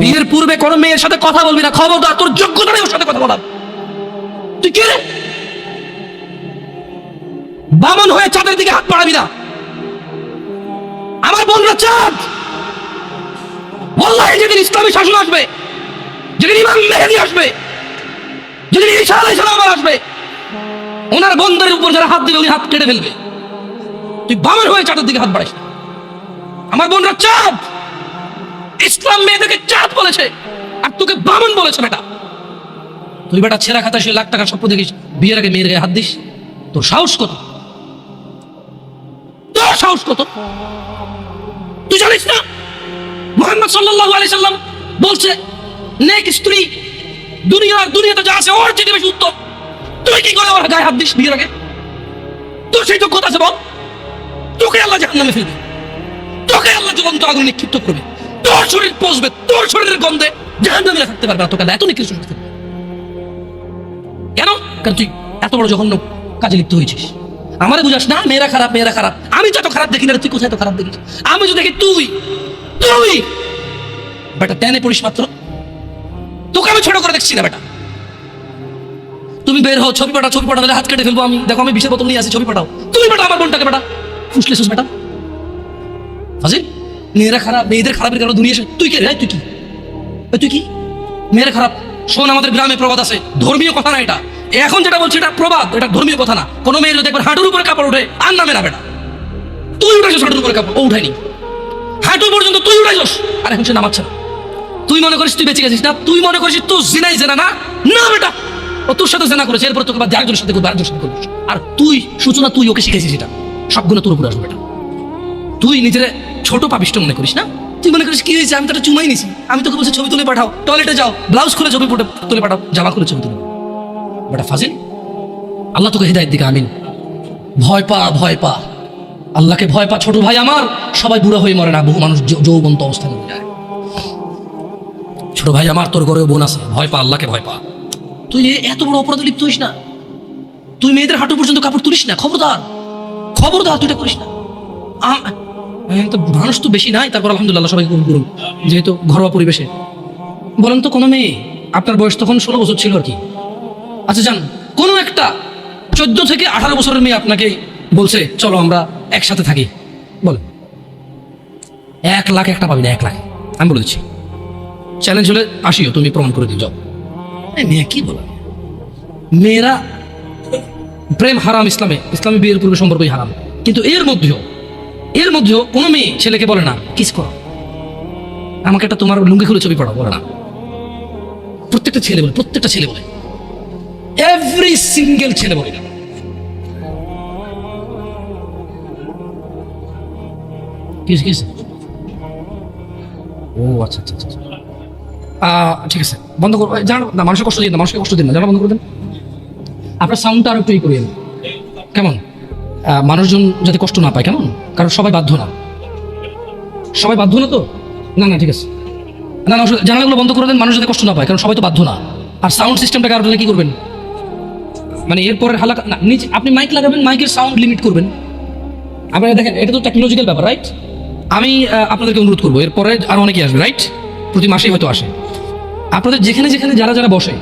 বিয়ের পূর্বে কোনো মেয়ের সাথে কথা বলবি না। খবরদার, তোর যোগ্যতা নেই ওর সাথে কথা বলার। তুই কে রে? বামন হয়ে চাঁদের দিকে হাত বাড়াবি না। আমার বোনরা চাঁদ। বললাই যেদিন ইসলামী শাসন আসবে, যেদিন ইমাম মেহেদি আসবে, যেদিন ঈসা আলাইহিস সালাম আসবে, ওনার বন্ধের উপর যারা হাত দিবে, উনি হাত কেটে ফেলবে। তুই বামন হয়ে চাঁদের দিকে হাত বাড়াইস। আমার বোনরা চাঁদ। ইসলাম মেয়েদেরকে চাঁদ বলেছে, আর তোকে বামন বলেছে বেটা। তুই বেটা ছেঁড়া খাতা সে লাখ টাকার স্বপ্ন দেখিস, বিয়ের আগে মেয়ের গায়ে হাত দিস। তোর সাহস কত? তোর সাহস কত? তুই জানিস না? মোহাম্মদ সাল্লাল্লাহু আলাইহি সাল্লাম বলছে, নেক স্ত্রী দুনিয়ার দুনিয়াতে যা আছে ওর চেয়ে বেশি উত্তম। তুই কি করে ওর গায়ে হাত দিস বিয়ের আগে? তোর সেই যোগ্যতা আছে বল। তোকে আল্লাহ জাহান্নামে ফেলবে তোকে আল্লাহ জ্বলন্ত আগুন নিক্ষিপ্ত করবে। তোর শরীর পচবে, তোর শরীরের গন্ধে জাহান্নামে থাকতে পারবে না তোকে এত নিকৃষ্ট দেবে। কেন? কারণ তুই এত বড় জঘন্য কাজে লিপ্ত হয়েছিস। আমারে বুঝাস না, মেয়েরা খারাপ মেয়েরা খারাপ। আমি তো এত খারাপ দেখি না তুই কোথায় এত খারাপ দেখিস? আমি তো দেখি তুই তুই! বেটা টেনে পড়িস মাত্র। তোকে আমি ছোট করে দেখছি না, বেটা। তুমি বের হও, ছবি পাঠাও, ছবি পাঠালে হাত কেটে ফেলব আমি। দেখো, আমি বিশের বোতল নিয়ে আসি, ছবি পাঠাও। তুমি বেটা আমার বোনটাকে, বেটা। ফুসলেছিস বেটা। ফাজিল? মেয়েরা খারাপ, মেয়েদের খারাপের কারণে দুনিয়া তুই কে রে? তুই কি? তুই কি? মেয়েরা খারাপ। শোন, আমাদের গ্রামে প্রবাদ আছে। ধর্মীয় কথা না এটা। এখন যেটা বলছি, এটা প্রবাদ, এটা ধর্মীয় কথা না। কোনো মেয়ের যদি একবার হাঁটুর উপরে কাপড় ওঠে, আর নামে না বেটা। তুই উঠেছিস হাঁটুর উপরে কাপড়, ও উঠায়নি। হাঁটু পর্যন্ত তুই উঠাইছিস। আর এখন সে নামাচ্ছে না। তুই মনে করিস তুই বেঁচে গেছিস না? তুই মনে করিস তুই জিনাই জেনা না? না বেটা। ও তোর সাথে জেনা করেছে, এরপর তোকে বাদ দিয়ে আরেকজনের সাথে করবে, আরেকজনের সাথে করবি। আর তুই, সূচনা, তুই ওকে শিখেছিস এটা। সবগুলো তোর উপরে আসবে বেটা। তুই নিজের ছোট পাপিষ্ট মনে করিস না? তুই মনে করিস কি হয়েছে? আমি তো চুমাই নিছি। আমি তোকে বলছি, ছবি তুলে পাঠাও। টয়লেটে যাও। ব্লাউজ খুলে ছবি তুলে পাঠাও। জামা খুলে ছবি তুলে বেটা ফাজিল, আল্লাহ তোকে হৃদায়ত দিকে, আমিন। ভয় পা ভয় পা। আল্লাহকে ভয় পা, ছোট ভাই আমার। সবাই বুড়ো হয়ে মরে না। বহু মানুষ যৌবন্ত অবস্থায় মরে যায়। ছোট ভাই আমার, তোর ঘরে বোন আছে। ভয় পা, আল্লাহকে ভয় পা। তুই এত বড় অপরাধে লিপ্ত হইস না। তুই মেয়েদের হাঁটু পর্যন্ত কাপড় তুলিস না। খবরদার। খবরদার, তুই এটা করিস না। মানুষ তো বেশি নাই, তারপর আলহামদুলিল্লাহ সবাই কবুল করুন, যেহেতু ঘরোয়া পরিবেশে। বলেন তো, কোনো মেয়ে, আপনার বয়স তখন ষোলো বছর ছিল আর কি? আচ্ছা যান কোনো একটা চোদ্দ থেকে আঠারো বছরের মেয়ে আপনাকে বলছে, চলো আমরা একসাথে থাকি। বলেন। এক লাখ একটা পাবি না, এক লাখ। আমি বলে দিচ্ছি। চ্যালেঞ্জ হলে আসিও, তুমি প্রমাণ করে দিও, যাও। মেয়ে, কি বলে? মেয়েরা প্রেম হারাম ইসলামে, ইসলামী বিয়ের পূর্বে সম্পর্কই হারাম। কিন্তু এর মধ্যেও এর মধ্যেও কোনো মেয়ে ছেলেকে বলে না কিস করো। আমাকে একটা তোমার লুঙ্গি খুলে ছবি পড়াও বলে না। প্রত্যেকটা ছেলে বলে প্রত্যেকটা ছেলে বলে। এভরি সিঙ্গেল ছেলে বলে না কি হয়েছে, কি হয়েছে? ও আচ্ছা আচ্ছা আচ্ছা আচ্ছা। ঠিক আছে বন্ধ করব জানো না মানুষের কষ্ট দিন না মানুষকে কষ্ট দিন না। জানা বন্ধ করে দেন। আপনার সাউন্ডটা আরও একটু ই করিয়েন কেমন? মানুষজন যাতে কষ্ট না পায়, কেমন? কারণ সবাই বাধ্য না। সবাই বাধ্য না তো? না না, ঠিক আছে। না না জানালাগুলো বন্ধ করে দেন, মানুষ যাতে কষ্ট না পায়, কারণ সবাই তো বাধ্য না। আর সাউন্ড সিস্টেমটা কারণ কি করবেন? মানে এরপরের হালাকা না, নিচে আপনি মাইক লাগাবেন মাইকের সাউন্ড লিমিট করবেন। আপনারা দেখেন, এটা তো টেকনোলজিক্যাল ব্যাপার রাইট আমি আপনাদেরকে অনুরোধ করব, এরপরে আরও অনেকে আসবে রাইট প্রতি মাসেই হয়তো আসে। আপনাদের যেখানে যেখানে যারা যারা বসে,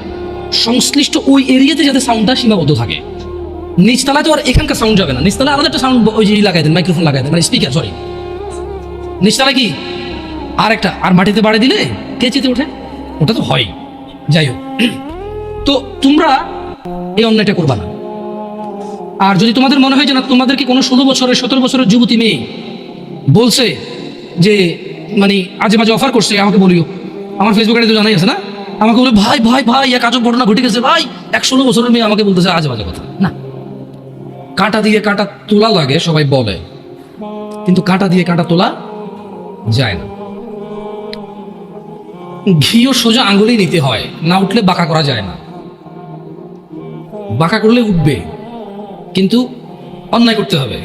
সংশ্লিষ্ট ওই এরিয়াতে যাতে সাউন্ডটা সীমাবদ্ধ থাকে। নিচতলায় তো আর এখানকার সাউন্ড যাবে না। নিচতলায় আলাদা একটা সাউন্ড ওই যে লাগাই দেন মাইক্রোফোন লাগাই দেন মানে স্পিকার সরি নিচতলায় কি? আর একটা আর মাটিতে বাড়ি দিলে কে চেতে ওঠে? ওটা তো হয় যাই হোক। তো তোমরা এই অন্যায়টা করবা না। আর যদি তোমাদের মনে হয় যে না তোমাদেরকে কোনো ষোলো বছরের, সতেরো বছরের যুবতী মেয়ে বলছে যে মানে আজে মাঝে অফার করছে, আমাকে বলিও। আমার ফেসবুক আইডি তো জানাই আছে না? আমাকে বলে, ভাই ভাই ভাই, এক আজব ঘটনা ঘটে গেছে, ভাই। এক ষোলো বছরের মেয়ে আমাকে বলতেছে আজে বাজে কথা। না। কাঁটা দিয়ে কাঁটা তোলা লাগে, সবাই বলে। কিন্তু কাঁটা দিয়ে কাঁটা তোলা যায় না। ঘিও সোজা আঙ্গুলেই নিতে হয়, না উঠলে বাঁকা করা যায় না। বাঁকা করলে উঠবে, কিন্তু অন্যায় করতে হবে।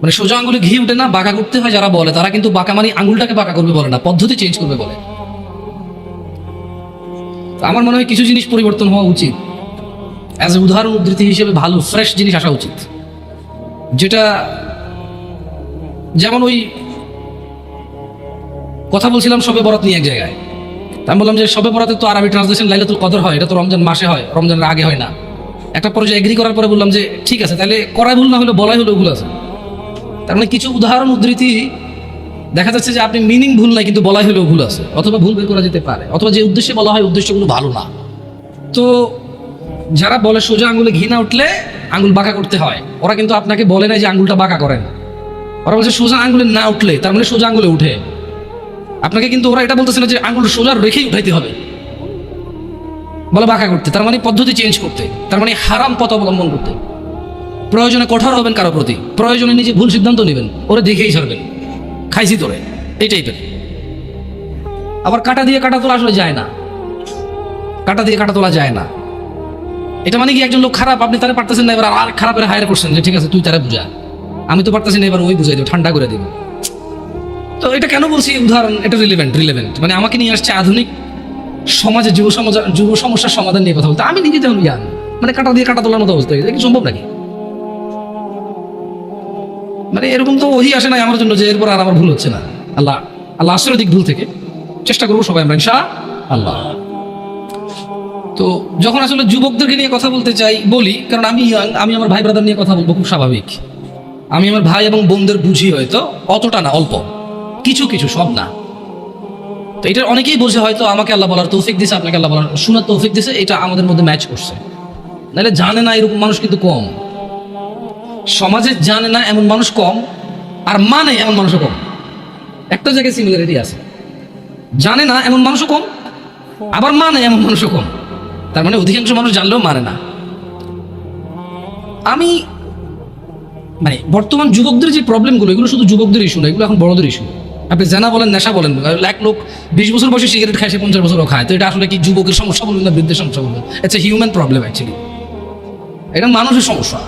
মানে সোজা আঙুলে ঘি উঠে না, বাঁকা করতে হয় যারা বলে, তারা কিন্তু বাঁকা মানে আঙুলটাকে বাঁকা করবে বলে না, পদ্ধতি চেঞ্জ করবে বলে। আমার মনে হয় কিছু জিনিস পরিবর্তন হওয়া উচিত। অ্যাজ এ উদাহরণ উদ্ধৃতি হিসেবে ভালো ফ্রেশ জিনিস আসা উচিত। যেটা যেমন ওই কথা বলছিলাম, সবে বরাত নিয়ে এক জায়গায়। আমি বললাম যে সবে বরাতে তো আরবি ট্রান্সলেশন লাইলাতুল কদর হয়, এটা তো রমজান মাসে হয়, রমজানের আগে হয় না। একটা পর্যায়ে এগ্রি করার পরে বললাম যে ঠিক আছে, তাহলে করাই ভুল না হলে বলাই হলো ভুল আছে। তার মানে কিছু উদাহরণ উদ্ধৃতি দেখা যাচ্ছে যে আপনি মিনিং ভুল নাই, কিন্তু বলাই হলেও ভুল আছে, অথবা ভুল বের করা যেতে পারে, অথবা যে উদ্দেশ্যে বলা হয়, উদ্দেশ্যগুলো ভালো না। তো যারা বলে সোজা আঙুলে ঘি না উঠলে আঙুল বাঁকা করতে হয়, ওরা কিন্তু আপনাকে বলে না যে আঙুলটা বাঁকা করেন। ওরা বলছে সোজা আঙ্গুলে না উঠলে, তার মানে সোজা আঙুলে উঠে। আপনাকে কিন্তু ওরা এটা বলতেছে না যে আঙুল সোজা রেখেই উঠাইতে হবে। বলে বাঁকা করতে, তার মানে পদ্ধতি চেঞ্জ করতে, তার মানে হারাম পথ অবলম্বন করতে। প্রয়োজনে কঠোর হবেন কারও প্রতি, প্রয়োজনে নিজে ভুল সিদ্ধান্ত নেবেন, ওরে দেখেই ছাড়বেন। খাইছি তোরে, এই টাইপের আবার কাটা দিয়ে কাটা তোলা আসলে যায় না। কাটা দিয়ে কাটা তোলা যায় না। এটা মানে কি একজন লোক খারাপ? আপনি তারা পারতেছেন না এবার আর খারাপের হায়ার করছেন যে, ঠিক আছে, তুই তারা বুঝা। আমি তো পারতেছি না, এবার ওই বুঝাই দেবো, ঠান্ডা করে দিব। তো এটা কেন বলছি? উদাহরণ, এটা রিলেভেন্ট রিলেভেন্ট মানে আমাকে নিয়ে আসছে আধুনিক সমাজে, যুব সমাজ, যুব সমস্যার সমাধান নিয়ে কথা বলতে। আমি নিজে তেমন জ্ঞান। মানে কাটা দিয়ে কাটা তোলার মতো অবস্থা। এটা কি সম্ভব নাকি? মানে এরকম তো ওই আসে নাই আমার জন্য যে, এরপর আর আমার ভুল হচ্ছে না। আল্লাহ আল্লাহ আশ্রয় দিক ভুল থেকে। চেষ্টা করব সবাই আমরা, ইনশা আল্লাহ। তো যখন আসলে যুবকদেরকে নিয়ে কথা বলতে চাই বলি কারণ আমি young, আমি আমার ভাই ব্রাদার নিয়ে কথা বলব খুব স্বাভাবিক। আমি আমার ভাই এবং বোনদের বুঝি হয়তো অতটা না অল্প। কিছু কিছু সব না। তো এটা অনেকেই বোঝে হয়তো আমাকে আল্লাহ বলার তৌফিক দিছে আপনাকে আল্লাহ বলার শোনার তৌফিক দিছে এটা আমাদের মধ্যে ম্যাচ করছে। নাহলে জানে না এরকম মানুষ কিন্তু কম। সমাজে জানে না এমন মানুষ কম আর মানে এমন মানুষও কম। একটা জায়গায় সিমিলারিটি আছে। জানে না এমন মানুষও কম আবার মানে এমন মানুষও কম। তার মানে অধিকাংশ মানুষ জানলেও মানে না। আমি মানে বর্তমান যুবকদের যে প্রবলেমগুলো এগুলো শুধু যুবকদের ইস্যু না, এগুলো এখন বড়দের ইস্যু আপনি জানা বলেন, নেশা বলেন, এক লোক বিশ বছর বয়সে সিগারেট খায়, সে পঞ্চাশ বছরও খায়। তো এটা আসলে কি যুবকের সমস্যা বলবেন না, বৃদ্ধের সমস্যা বলবেন এ হিউম্যান প্রবলেম অ্যাকচুয়ালি এটা মানুষের সমস্যা।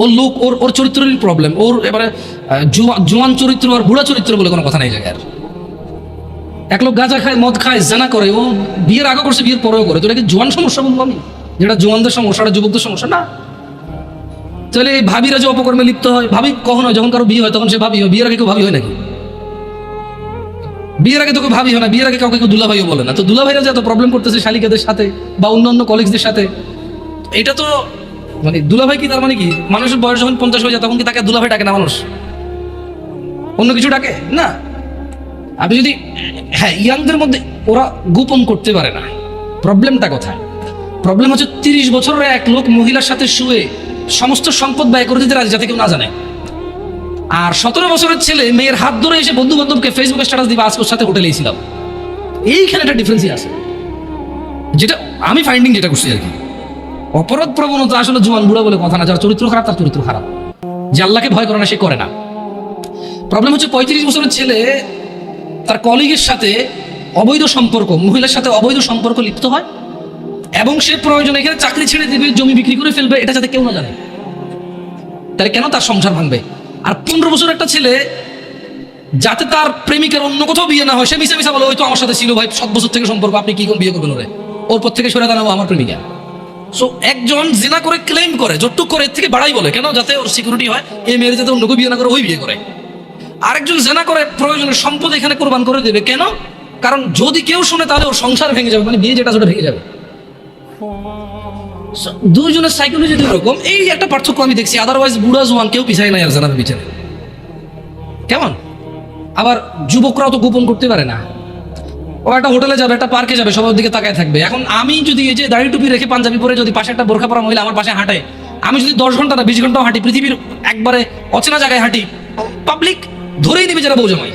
ওর লোক, ওর ওর চরিত্রেরই প্রবলেম ওর এবারে জোয়ান চরিত্র আর বুড়া চরিত্র বলে কোনো কথা নেই জায়গায় আর। এক লোক গাঁজা খায়, মদ খায়, জানা করে, ও বিয়ের আগে করছে, বিয়ের পরেও করে। তো এটা কি জোয়ান সমস্যা বলব আমি? যেটা জোয়ানদের সমস্যা, এটা যুবকদের সমস্যা? না। তাহলে এই ভাবিরা যে অপকর্মে লিপ্ত হয়, ভাবি কখন হয়? যখন কারও বিয়ে হয়, তখন সে ভাবি হয়। বিয়ের আগে কেউ ভাবি হয় নাকি? বিয়ের আগে তো কেউ ভাবি হয় না। বিয়ের আগে কাউকে কেউ দুলাভাইও বলে না। তো দুলাভাইরা যে এত প্রবলেম করতেছে শালিকাদের সাথে বা অন্যান্য কলিগসদের সাথে, এটা তো মানে দুলাভাই কি তার মানে কি? মানুষের বয়স যখন পঞ্চাশ হয়ে যায়, তখন কি তাকে দুলাভাই ডাকে না মানুষ? অন্য কিছু ডাকে? না। আপনি যদি হ্যাঁ ইয়াংদের মধ্যে ওরা গোপন করতে পারে না। প্রবলেমটা কোথায়? প্রবলেম হচ্ছে তিরিশ বছরের এক লোক মহিলার সাথে শুয়ে সমস্ত সম্পদ ব্যয় করে দিতে রাজি, যাতে কেউ না জানে। আর সতেরো বছরের ছেলে, মেয়ের হাত ধরে এসে বন্ধু বান্ধবকে ফেসবুকে স্ট্যাটাস দিবে, আজকে ওর সাথে হোটেলে ছিলাম এইখানে একটা ডিফারেন্সই আছে। যেটা আমি ফাইন্ডিং যেটা করছি আর কি। অপরাধ প্রবণতা আসলে জোয়ান বুড়া বলে কথা না, যার চরিত্র খারাপ, তার চরিত্র খারাপ। যে আল্লাহকে ভয় করে না, সে করে না। প্রবলেম হচ্ছে পঁয়ত্রিশ বছরের ছেলে তার কলিগের সাথে অবৈধ সম্পর্ক, মহিলার সাথে অবৈধ সম্পর্ক লিপ্ত হয় এবং সে প্রয়োজন এখানে চাকরি ছেড়ে দেবে, জমি বিক্রি করে ফেলবে, এটা যাতে কেউ না জানে। তাহলে কেন তার সংসার ভাঙবে? আর পনেরো বছর একটা ছেলে, যাতে তার প্রেমিকের অন্য কোথাও বিয়ে না হয়, সে মিশা মিশা বলে, ওই তো আমার সাথে ছিল ভাই, সাত বছর থেকে সম্পর্ক, আপনি কি বিয়ে করবেন ওরে? ওর পর থেকে সরে দাঁড়াবো আমার প্রেমিকা। সো একজন জিনা করে ক্লেম করে, যতটুক করে, এর থেকে বাড়াই বলে, কেন? যাতে ওর সিকিউরিটি হয় এই মেয়ের যাতে অন্য কেউ বিয়ে না করে, ওই বিয়ে করে। আরেকজন জেনা করে প্রয়োজনের সম্পদ এখানে কোরবান করে দেবে। কেন? কারণ যদি কেউ শুনে তাহলে ওর সংসার ভেঙে যাবে মানে বিয়ে যেটা সেটা ভেঙে যাবে। So, দুইজনের সাইকোলজি এরকম এই একটা পার্থক্য আমি দেখছি। আদারওয়াইজ বুড়া জোয়ান কেউ পিছায় নাই আর জানাবে পিছনে কেমন? আবার যুবকরাও তো গোপন করতে পারে না। ও একটা হোটেলে যাবে একটা পার্কে যাবে সবার দিকে তাকায় থাকবে। এখন আমি যদি এই যে দাড়ি টুপি রেখে পাঞ্জাবি পরে যদি পাশে একটা বোরখা পরা মহিলা আমার পাশে হাঁটে আমি যদি দশ ঘণ্টা না বিশ ঘন্টাও হাঁটি পৃথিবীর একবারে অচেনা জায়গায় হাঁটি পাবলিক ধরেই দিবে যারা বৌজামাই।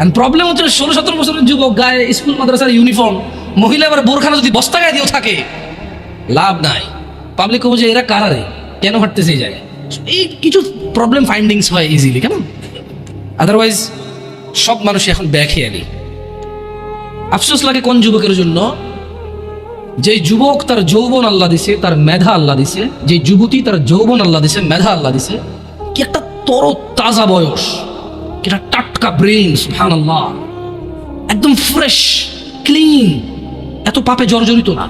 এন্ড প্রবলেম হচ্ছে ষোলো সতেরো বছরের যুবক গায়ে স্কুল মাদ্রাসার ইউনিফর্ম মহিলা এবার বোরখানা যদি বস্তা গায়ে দিয়েও থাকে লাভ নাই। পাবলিক বুঝে এরা কারারে কেন হাঁটতেছে এই জায়গায়? So, এই কিছু প্রবলেম ফাইন্ডিংস হয় ইজিলি কেমন? আদারওয়াইজ সব মানুষ এখন ব্যাখেয়ালি। আফসোস লাগে কোন যুবকের জন্য? যে যুবক তার যৌবন আল্লাহ দিছে তার মেধা আল্লাহ দিছে যে যুবতী তার যৌবন আল্লাহ দিছে মেধা আল্লাহ দিছে কি একটা তর তাজা বয়স। কি একটা টাটকা ব্রেন সুহান আল্লাহ একদম ফ্রেশ ক্লিন এত পাপে জর্জরিত না।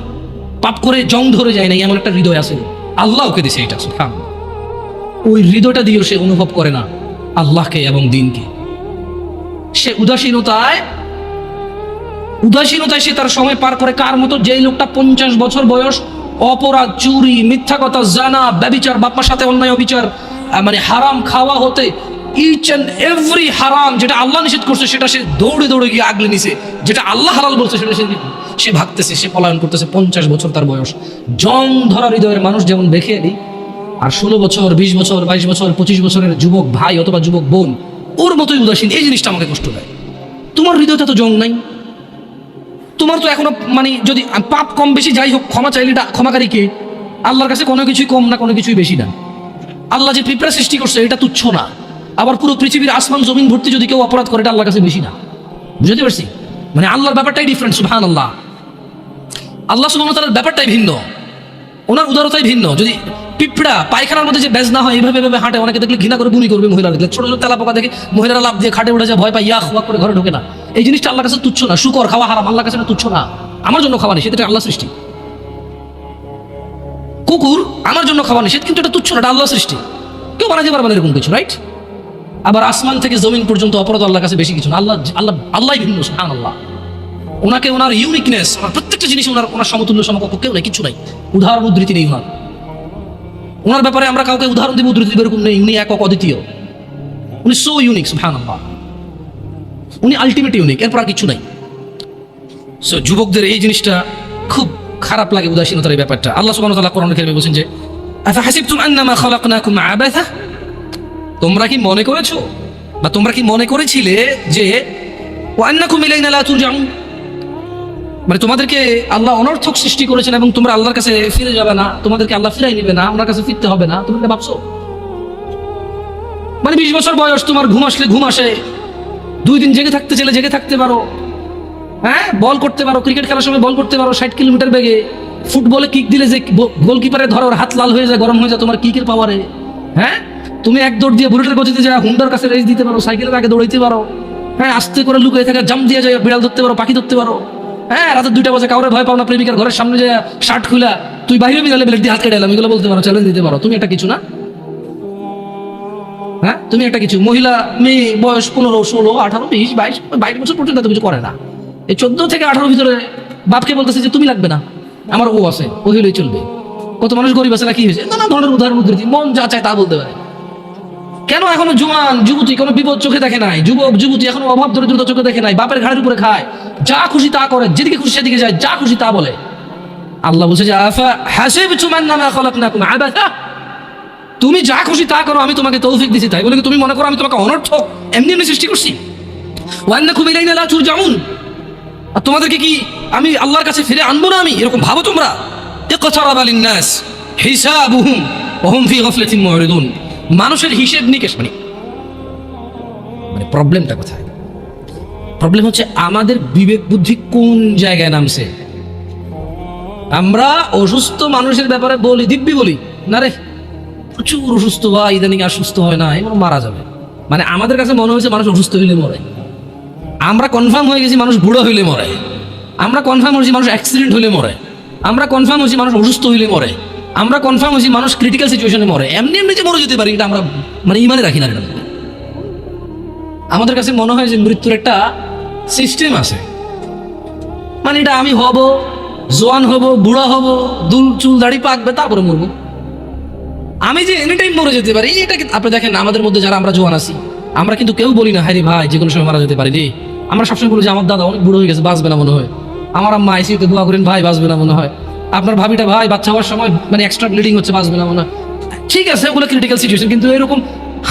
পাপ করে জং ধরে যায় না এমন একটা হৃদয় আছে। আল্লাহ ওকে দিছে এটা সুহান ওই হৃদয়টা দিয়েও সে অনুভব করে না, আল্লাহকে এবং দিনকে। সে উদাসীনতায় উদাসীনতায় সে তার সময় পার করে কার মতো? যেই লোকটা পঞ্চাশ বছর বয়স, অপরাধ, চুরি, মিথ্যা কথা, জানা, ব্যবিচার বাপ্পার সাথে অন্যায়, অবিচার মানে হারাম খাওয়া হতে ইচ অ্যান্ড এভরি হারাম যেটা আল্লাহ নিষেধ করছে, সেটা সে দৌড়ে দৌড়ে গিয়ে আগলে নিছে। যেটা আল্লাহ হালাল বলছে, সেটা সে সে ভাগতেছে, সে পলায়ন করতেছে পঞ্চাশ বছর তার বয়স। জং ধরা হৃদয়ের মানুষ যেমন দেখে দিই আর ষোলো বছর, বিশ বছর, বাইশ বছর, পঁচিশ বছরের যুবক ভাই অথবা যুবক বোন, ওর মতোই উদাসীন, এই জিনিসটা আমাকে কষ্ট দেয়। তোমার হৃদয়তে তো জং নাই। তোমার তো এখনও মানে যদি পাপ কম বেশি যাই হোক, ক্ষমা চাইলে ক্ষমাকারী কে? আল্লাহর কাছে কোনো কিছুই কম না, কোনো কিছুই বেশি না। আল্লাহ যে পিঁপড়া সৃষ্টি করছে, এটা তুচ্ছ না। আবার পুরো পৃথিবীর আসমান জমিন ভর্তি যদি কেউ অপরাধ করে, এটা আল্লাহর কাছে বেশি না। বুঝতে পারছি? মানে আল্লাহর ব্যাপারটাই ডিফারেন্ট সুবহান আল্লাহ আল্লাহ সুবহান তাআলার ব্যাপারটাই ভিন্ন। ওনার উদারতাই ভিন্ন। যদি পিঁপড়া পায়খানার মধ্যে যে না হয়, এইভাবে এভাবে হাঁটে, অনেকে দেখলে ঘৃণা করে বুনি করবে মহিলা দেখলে। ছোট ছোট তেলা পোকা দেখে মহিলারা লাভ দিয়ে খাটে উঠে যায়, ভয় পায় ইয়া খুয়া করে ঘরে ঢোকে না। এই জিনিসটা আল্লাহ কাছে তুচ্ছ না। শুকর, খাওয়া হারাম, আল্লাহর কাছে তুচ্ছ না। আমার জন্য খাওয়া নিষেধ আল্লাহ সৃষ্টি। কুকুর আমার জন্য খাওয়া নিষেধ কিন্তু এটা তুচ্ছ না, এটা আল্লাহ সৃষ্টি। কেউ বানাতে পারবে না এরকম কিছু রাইট আবার আসমান থেকে জমিন পর্যন্ত অপরাধ আল্লাহর কাছে বেশি কিছু না। আল্লাহ আল্লাহ আল্লাহ ভিন্ন সুবহান আল্লাহ ওনাকে ওনার ইউনিকনেস ওনার প্রত্যেকটা জিনিস ওনার ওনার সমতুল্য সমকক্ষ কেউ নেই কিছু নাই। উদাহরণ উদ্ধৃতি নেই ওনার। ওনার ব্যাপারে আমরা কাউকে উদাহরণ দিব, উদ্ধৃতি এরকম নেই। উনি একক অদ্বিতীয়। উনি সো ইউনিক সুবহান আল্লাহ উনি আলটিমেট ইউনিক এরপর আর কিছু নাই। সো যুবকদের এই জিনিসটা খুব খারাপ লাগে, উদাসীনতার এই ব্যাপারটা। আল্লাহ তাআলা কোরআনে কারিমে বলেন যে আফা হাসিবতুম আন্নামা খালাকনাকুম আবাথা তোমরা কি মনে করেছ? বা তোমরা কি মনে করেছিলে যে ওয়া আন্নাকুম ইলাইনা লা তুরজাউন? মানে তোমাদেরকে আল্লাহ অনর্থক সৃষ্টি করেছেন এবং তোমরা আল্লাহর কাছে ফিরে যাবে না, তোমাদেরকে আল্লাহ ফিরাই নিবে না, আমার কাছে ফিরতে হবে না তুমি ভাবছ? মানে বিশ বছর বয়স, তোমার ঘুম আসলে ঘুম আসে। দুই দিন জেগে থাকতে চাইলে জেগে থাকতে পারো। হ্যাঁ? বল করতে পারো, ক্রিকেট খেলার সময় বল করতে পারো, ষাট কিলোমিটার বেগে। ফুটবলে কিক দিলে যে গোলকিপারে ধরো হাত লাল হয়ে যায়, গরম হয়ে যায় তোমার কিকের পাওয়ারে হ্যাঁ? তুমি এক দৌড় দিয়ে বুলেটের গতিতে যা হুন্ডার কাছে রেস দিতে পারো, সাইকেলের আগে দৌড়াইতে পারো হ্যাঁ আস্তে করে লুকিয়ে থাকা জাম দিয়ে যায় বিড়াল ধরতে পারো, পাখি ধরতে পারো হ্যাঁ রাতে দুইটা বাজে, কাউরে ভয় পাও না, প্রেমিকার ঘরের সামনে যে শার্ট খুলা, তুই বাইরে বিড়ালে ব্লেড দিয়ে হাত কেটে এলাম, এগুলো বলতে পারো চ্যালেঞ্জ দিতে পারো, তুমি একটা কিছু না? হ্যাঁ তুমি একটা কিছু, মহিলা, মেয়ে, বয়স পনেরো, ষোলো, আঠারো, বিশ, বাইশ বাইশ বছর পর্যন্ত কিছু করে না। এই চোদ্দ থেকে আঠারো ভিতরে বাপকে বলতেছে যে তুমি লাগবে না, আমার ও আছে ও হইলেই চলবে। কত মানুষ গরিব আছে না, কি হয়েছে? নানা ধরনের উদাহরণ উদ্ধৃতি মন যা চায় তা বলতে পারে। কেন এখনও জোয়ান যুবতী কোনো বিপদ চোখে দেখে নাই? যুবক, যুবতী এখনও অভাব, দরিদ্রতা চোখে দেখে নাই? বাপের ঘাড়ের উপরে খায়। যা খুশি তা করে, যেদিকে খুশি সেদিকে যায়, যা খুশি তা বলে। আল্লাহ বলছে যে, আফা হাসিবতুম আন্নামা খালাকনাকুম আবাথা তুমি যা খুশি তা করো, আমি তোমাকে তৌফিক দিছি তাই বলে তুমি মনে করো আমি তোমাকে অনর্থক এমনি এমনি সৃষ্টি করছি। ওয়ান্নাকুম ইলাইনা লা তুরজাউন। আর তোমাদেরকে কি আমি আল্লাহর কাছে ফিরে আনব না আমি? এরকম ভাবো তোমরা? ইকতারাবা লিন-নাস হিসাবুহুম ওয়া হুম ফি গাফলাতিন মুরিদুন। মানুষের হিসেব নিকেশ মানে মানে প্রবলেমটা কোথায়? প্রবলেম হচ্ছে আমাদের বিবেক বুদ্ধি কোন জায়গায় নামছে? আমরা অসুস্থ মানুষের ব্যাপারে বলি, দিব্যি বলি, না রে, প্রচুর অসুস্থ, বা ইদানিং আর সুস্থ হয় না, এবার মারা যাবে। মানে আমাদের কাছে মনে হয়েছে মানুষ অসুস্থ হইলে মরে। আমরা কনফার্ম হয়ে গেছি মানুষ বুড়ো হইলে মরে। আমরা কনফার্ম হয়েছি মানুষ অ্যাক্সিডেন্ট হইলে মরে। আমরা কনফার্ম হয়েছি মানুষ অসুস্থ হইলে মরে। আমরা কনফার্ম হয়েছি মানুষ ক্রিটিক্যাল সিচুয়েশনে মরে। এমনি এমনি যে মরে যেতে পারি, এটা আমরা মানে ইমানে রাখি না এটা। আমাদের কাছে মনে হয় যে মৃত্যুর একটা সিস্টেম আছে। মানে এটা আমি হব, জোয়ান হব, বুড়া হব, দুল, চুল, দাড়ি পাকবে, তারপরে মরবো। আমি যে এনি টাইম মরে যেতে পারি এটা আপনি দেখেন, আমাদের মধ্যে যারা আমরা জোয়ান আছি, আমরা কিন্তু কেউ বলি না হ্যারি ভাই যে কোনো সময় মারা যেতে পারি রে। আমরা সবসময় বলি যে, আমার দাদা অনেক বুড়ো হয়ে গেছে, বাঁচবে না মনে হয়। আমার আম্মা আইসিউতে দোয়া করেন, ভাই, বাঁচবে না মনে হয়। আপনার ভাবিটা, ভাই, বাচ্চা হওয়ার সময় মানে এক্সট্রা ব্লিডিং হচ্ছে, বাঁচবে না মনে ঠিক আছে, ওগুলো ক্রিটিক্যাল সিচুয়েশন কিন্তু এরকম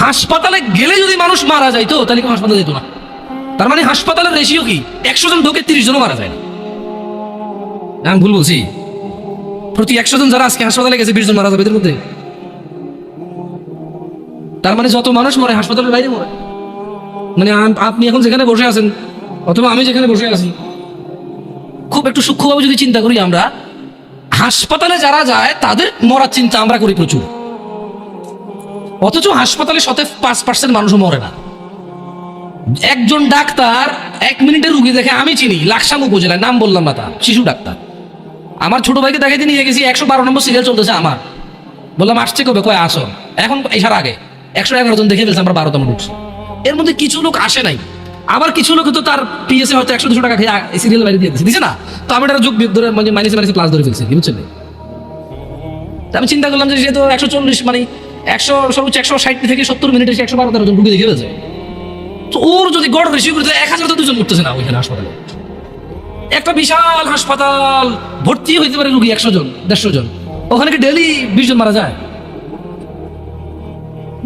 হাসপাতালে গেলে যদি মানুষ মারা যাইতো তাহলে কেউ হাসপাতালে যেত না। তার মানে হাসপাতালের রেশিও কি? একশো জন ঢোকে তিরিশ জনও মারা যায় না। আমি ভুল বলছি? প্রতি একশো জন যারা আজকে হাসপাতালে গেছে, বিশ জন মারা যাবে এদের মধ্যে? তার মানে যত মানুষ মরে, হাসপাতালের বাইরে মরে। মানে আপনি এখন যেখানে বসে আছেন, অথবা আমি যেখানে বসে আছি, খুব একটু সূক্ষ্মভাবে যদি চিন্তা করি আমরা হাসপাতালে যারা যায়, তাদের মরার চিন্তা আমরা করি প্রচুর। অথচ হাসপাতালে শতে পাঁচ পার্সেন্ট মানুষও মরে না। একজন ডাক্তার এক মিনিটের রুগী দেখে আমি চিনি, লাকসাম উপজেলায়, নাম বললাম না তার, শিশু ডাক্তার। আমার ছোট ভাইকে দেখাইতে নিয়ে গেছি, একশো বারো নম্বর সিরিয়াল চলতেছে আমার। বললাম, আসছে কবে? কয়, আসো। এখন এসার আগে। একশো এগারো জন দেখে ফেলছে, আমরা বারোতম ঢুকছি। এর মধ্যে কিছু লোক আসে নাই। আবার কিছু লোক তো তার পিএসএ হয়তো একশো, দুশো টাকা খেয়ে সিরিয়াল বাইরে দিয়ে দিচ্ছে দিছে না? তো আমি একটা যোগ ধরে মানে মাইনাসে মাইনাসে ক্লাস ধরে ফেলছি, বুঝছেন? আমি চিন্তা করলাম যে তো একশো চল্লিশ মানে একশো সর্বোচ্চ একশো ষাট থেকে সত্তর মিনিটে একশো বারো, তেরো জন ঢুকে দেখে ফেলেছে। তো ওর যদি গড় রেসিভ করতে এক হাজার তো দুজন উঠতেছে না ওইখানে হাসপাতালে। একটা বিশাল হাসপাতাল, ভর্তি হইতে পারে রুগী একশো জন, দেড়শো জন। ওখানে কি ডেলি বিশ জন মারা যায়?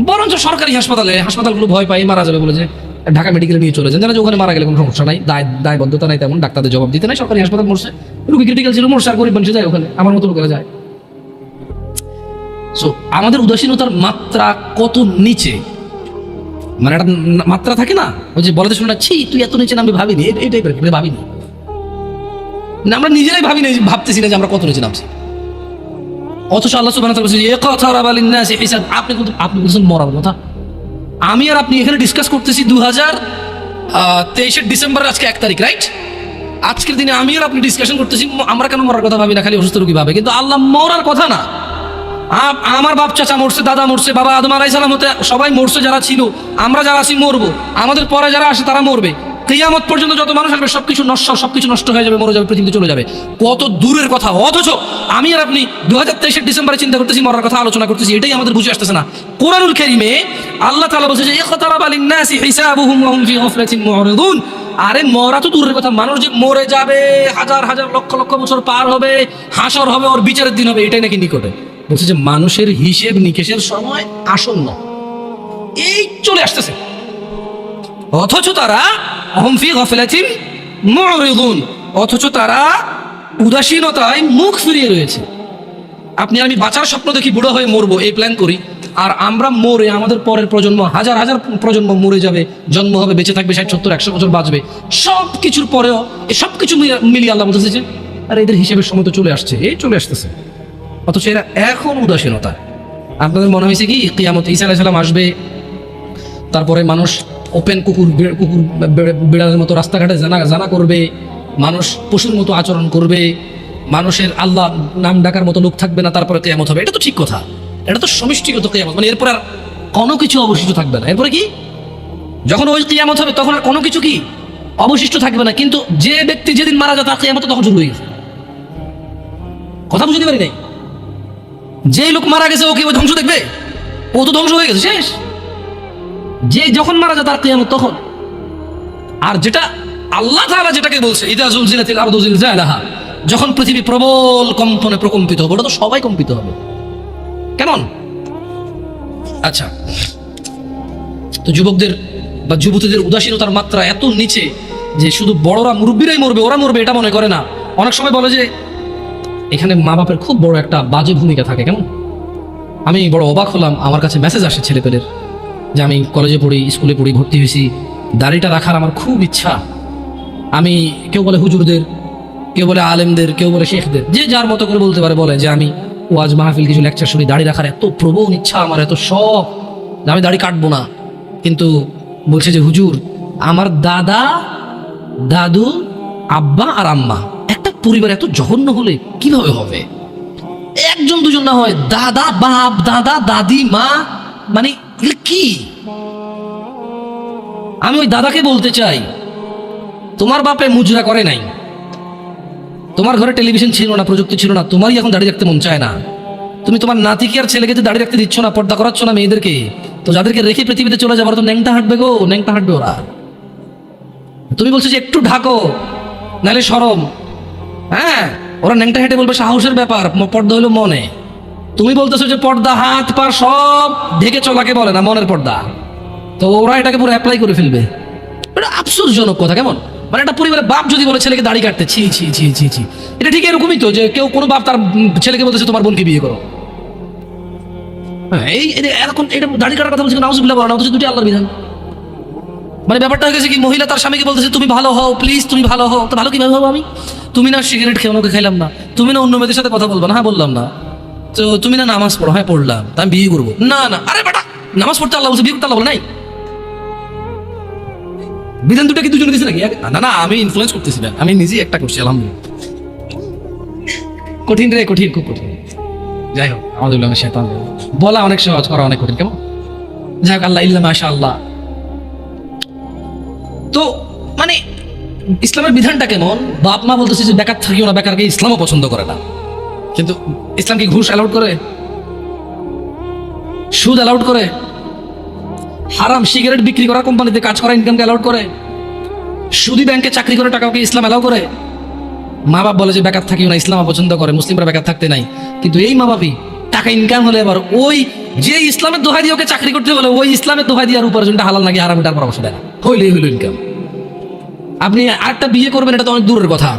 বরঞ্চ সরকারি হাসপাতালে, হাসপাতালগুলো ভয় পাই মারা যাবে বলে যে ঢাকা মেডিকেলে নিয়ে চলে যান। জানা যে ওখানে মারা গেলে কোনো সমস্যা নাই, দায় দায়বদ্ধতা নাই তেমন, ডাক্তারদের জবাব দিতে নাই, সরকারি হাসপাতাল মরছে। রুগী ক্রিটিক্যাল ছিল, মরছে, আর গরিব মানুষ যায় ওখানে, আমার মতো লোকেরা যায়। সো আমাদের উদাসীনতার মাত্রা কত নিচে? মানে একটা মাত্রা থাকে না? ওই যে বলতে শুনে ছি, তুই এত নিচে নামবি ভাবিনি। এই- টাইপের ভাবিনি। আমরা নিজেরাই ভাবি না ভাবতেছি না যে আমরা কত নিচে নামছি। অথচ আল্লাহ হিসাব। আপনি কিন্তু আপনি বলছেন মরার কথা। আমি আর আপনি এখানে ডিসকাস করতেছি দু হাজার তেইশের ডিসেম্বরের আজকে এক তারিখ রাইট আজকের দিনে আমি আর আপনি ডিসকাশন করতেছি আমরা কেন মরার কথা ভাবি না, খালি অসুস্থ রোগী ভাবে। কিন্তু আল্লাহ মরার কথা না। আমার বাপ চাচা মরছে, দাদা মরছে, বাবা আদম আলাই সালাম হতে সবাই মরছে যারা ছিল, আমরা যারা আছি মরবো। আমাদের পরে যারা আসে তারা মরবে। কিয়ামত পর্যন্ত যত মানুষ আসবে, সবকিছু নষ্ট সবকিছু নষ্ট হয়ে যাবে, মরে যাবে, পৃথিবীতে চলে যাবে। কত দূরের কথা, অথচ আমি আর আপনি দু হাজার তেইশের ডিসেম্বরে চিন্তা করতেছি, মরার কথা আলোচনা করতেছি, এটাই আমাদের বুঝে আসতেছে না। কোরআনুল কারীমে আল্লাহ তালা বলছে যে আরে, মরা তো দূরের কথা, মানুষ যে মরে যাবে, হাজার হাজার, লক্ষ লক্ষ বছর পার হবে, হাসর হবে, ওর বিচারের দিন হবে, এটাই নাকি নিকটে? বলছে যে, মানুষের হিসেব নিকেশের সময় আসন্ন। এই চলে আসতেছে। অথচ তারা অহমফি গফলাতিন মুরিদুন। অথচ তারা উদাসীনতায় মুখ ফিরিয়ে রয়েছে। আপনি, আমি বাঁচার স্বপ্ন দেখি বুড়ো হয়ে মরবো, এই প্ল্যান করি। আর আমরা মরে, আমাদের পরের প্রজন্ম, হাজার হাজার প্রজন্ম মরে যাবে, জন্ম হবে, বেঁচে থাকবে, ষাট, সত্তর, একশো বছর বাঁচবে। সব কিছুর পরেও সব কিছু মিলিয়ে- আল্লাহ বলতেছে আর এদের হিসেবের সময় তো চলে আসছে, এই চলে আসতেছে। অথচ এরা এখন উদাসীনতা আপনাদের মনে হয়েছে কি, কিয়ামত ঈসা আলাইসাল্লাম আসবে, তারপরে মানুষ ওপেন কুকুর কুকুর বিড়ালের মতো রাস্তাঘাটে জানা জানা করবে, মানুষ পশুর মতো আচরণ করবে, মানুষের আল্লাহ নাম ডাকার মতো লোক থাকবে না, তারপরে কেয়ামত হবে। এটা তো ঠিক কথা। এটা তো সমষ্টিগত কেয়ামত। মানে এরপর আর কোনো কিছু অবশিষ্ট থাকবে না। এরপরে কি? যখন ওই কিয়ামত হবে, তখন আর কোনো কিছু কি? অবশিষ্ট থাকবে না। কিন্তু যে ব্যক্তি যেদিন মারা যায়, তার কিয়ামত তখন শুরু হয়ে গেছে। কথা বুঝতে পারি নাই? যে লোক মারা গেছে, ও কি ওই ধ্বংস দেখবে? ও তো ধ্বংস হয়ে গেছে, শেষ। যে যখন মারা যায় তার কিয়ামত তখন। আর যেটা আল্লাহ তাআলা যেটাকে বলছে, ইদা জুলজিলাতিল আরদু জিলজালাহা যখন পৃথিবী প্রবল কম্পনে প্রকম্পিত হবে, ওটা তো সবাই কম্পিত হবে। কেমন? আচ্ছা। তো যুবকদের বা যুবতীদের উদাসীনতার মাত্রা এত নিচে যে শুধু বড়রা মুরব্বীরাই মরবে, ওরা মরবে এটা মনে করে না। অনেক সময় বলে যে, এখানে মা বাপের খুব বড় একটা বাজে ভূমিকা থাকে, কেমন? আমি বড় অবাক হলাম, আমার কাছে মেসেজ আসে ছেলেপেলের। যে আমি কলেজে পড়ি স্কুলে পড়ি, ভর্তি হয়েছি। দাড়িটা রাখার আমার খুব ইচ্ছা। আমি, কেউ বলে হুজুরদের, কেউ বলে আলেমদের, কেউ বলে শেখদের, যে যার মতো করে বলতে পারে, বলে যে আমি ওয়াজ মাহফিল কিছু লেকচার শুনি, দাড়ি রাখার এত প্রবল ইচ্ছা, আমার এত শখ যে আমি দাড়ি কাটবো না। কিন্তু বলছে যে, হুজুর, আমার দাদা, দাদু, আব্বা আর আম্মা, একটা পরিবার এত জঘন্য হলে কীভাবে হবে? একজন দুজন না হয়, দাদা, বাপ, দাদা, দাদি, মা মানে কি? আমি ওই দাদাকে বলতে চাই। তোমার বাপে মুজরা করে নাই। তোমার ঘরে টেলিভিশন ছিল না, প্রযুক্তি ছিল না, তোমারই এখন দাঁড়িয়ে রাখতে মন চায় না। তুমি তোমার নাতিকে আর ছেলেকে যে দাড়ি রাখতে দিচ্ছ না, পর্দা করাচ্ছ না মেয়েদেরকে, তো যাদেরকে রেখে পৃথিবীতে চলে যাবার তো ন্যাংটা হাঁটবে গো, ন্যাংটা হাঁটবে ওরা। তুমি বলছো যে একটু ঢাকো, নাহলে সরম। হ্যাঁ ওরা ন্যাংটা হেঁটে বলবে সাহসের ব্যাপার পর্দা হলো মনে। তুমি বলতেছো যে পর্দা, হাত, পা সব ঢেকে চলাকে বলে না, মনের পর্দা? তো ওরা এটাকে পুরো অ্যাপ্লাই করে ফেলবে। এটা আফসোসজনক কথা, কেমন? মানে একটা পরিবারের বাপ যদি বলে ছেলেকে দাড়ি কাটতে, ছি ছি ছি ছি ছি, এটা ঠিক এরকমই তো যে কেউ কোনো বাপ তার ছেলেকে বলতেছে, তোমার বোনকে বিয়ে করো। হ্যাঁ এই এখন এটা দাড়ি কাটার কথা বলছে নাউজুবিল্লাহ বলো না, অথচ দুটি আল্লাহর বিধান। মানে ব্যাপারটা হয়ে গেছে কি, মহিলা তার স্বামীকে বলতেছে, তুমি ভালো হও প্লিজ তুমি ভালো হও। তো ভালো কীভাবে হব আমি? তুমি না সিগারেট খেয়ে ওকে খাইলাম না। তুমি না অন্য মেয়েদের সাথে কথা বলব না? হ্যাঁ বললাম না। তো তুমি না নামাজ পড়ো হ্যাঁ পড়লাম। তা আমি বিয়ে করব। না না, আরে বেটা, নামাজ পড়তে আল্লাহ বলছে, বিয়ে করতে আল্লাহ বলে নাই? বিধান দুটা কি দুজনে দিছে নাকি? না না, আমি ইনফ্লুয়েন্স করতেছি না। আমি নিজেই একটা করছি, আলহামদুলিল্লাহ। কঠিন রে, কঠিন, খুব কঠিন। যাই হোক আমাদের শেতান বলা অনেক সহজ, করা অনেক কঠিন, কেমন? যাই হোক, আল্লাহ ইল্লা মাশা আল্লাহ। তো মানে ইসলামের বিধানটা কেমন? বাপ মা বলতেছে যে বেকার থাকিও না, বেকারকে ইসলামও পছন্দ করে না। কিন্তু ইসলাম কি ঘুষ অ্যালাউড করে? সুদ অ্যালাউড করে? হারাম সিগারেট বিক্রি করা কোম্পানিতে কাজ করা ইনকামকে অ্যালাউড করে? সুদি ব্যাংকে চাকরি করে টাকাকে ইসলাম অ্যালাউ করে? মা বাপ বলে যে বেকার থাকিও না, ইসলাম পছন্দ করে, মুসলিমরা বেকার থাকতে নাই। কিন্তু এই মা বাপই টাকা ইনকাম হলে এবার ওই যে ইসলামের দোহাই দিয়ে ওকে চাকরি করতে বলে, ওই ইসলামের দোহাই দিয়ে আর উপার্জনটা হালাল নাকি হারাম, এটার পরামর্শ দেয় হইলেই হইল ইনকাম আপনি আরেকটা বিয়ে করবেন, এটা তো অনেক দূরের কথা।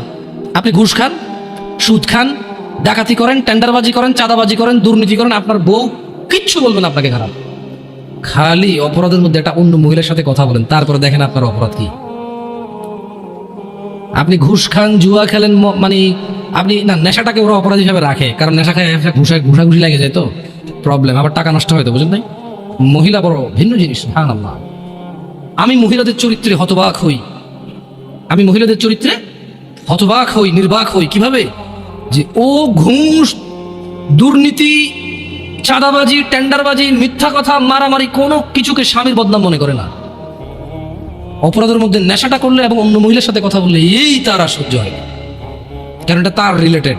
আপনি ঘুষ খান, সুদ খান ডাকাতি করেন, টেন্ডারবাজি করেন, চাঁদাবাজি করেন, দুর্নীতি করেন, আপনার বউ কিচ্ছু বলবেন আপনাকে খারাপ। খালি অপরাধের মধ্যে একটা অন্য মহিলার সাথে কথা বলেন, তারপরে দেখেন আপনার অপরাধ কি। আপনি ঘুষ খান, জুয়া খেলেন মানে আপনি না, নেশাটাকে ওরা অপরাধ হিসাবে রাখে, কারণ নেশা খায় ঘুষা ঘুষাঘুষি লাগে যায় তো। প্রবলেম আবার টাকা নষ্ট হয় তো, বুঝলেন মহিলা বড় ভিন্ন জিনিস হ্যাঁ আল্লাহ আমি মহিলাদের চরিত্রে হতবাক হই। আমি মহিলাদের চরিত্রে হতবাক হই, নির্বাক হই, কীভাবে? যে ও ঘুষ, দুর্নীতি, চাঁদাবাজি, টেন্ডারবাজি, মিথ্যা কথা, মারামারি কোনো কিছুকে স্বামীর বদনাম মনে করে না। অপরাধের মধ্যে নেশাটা করলে এবং অন্য মহিলার সাথে কথা বললে এই তার সহ্য হয়। কারণ এটা তার রিলেটেড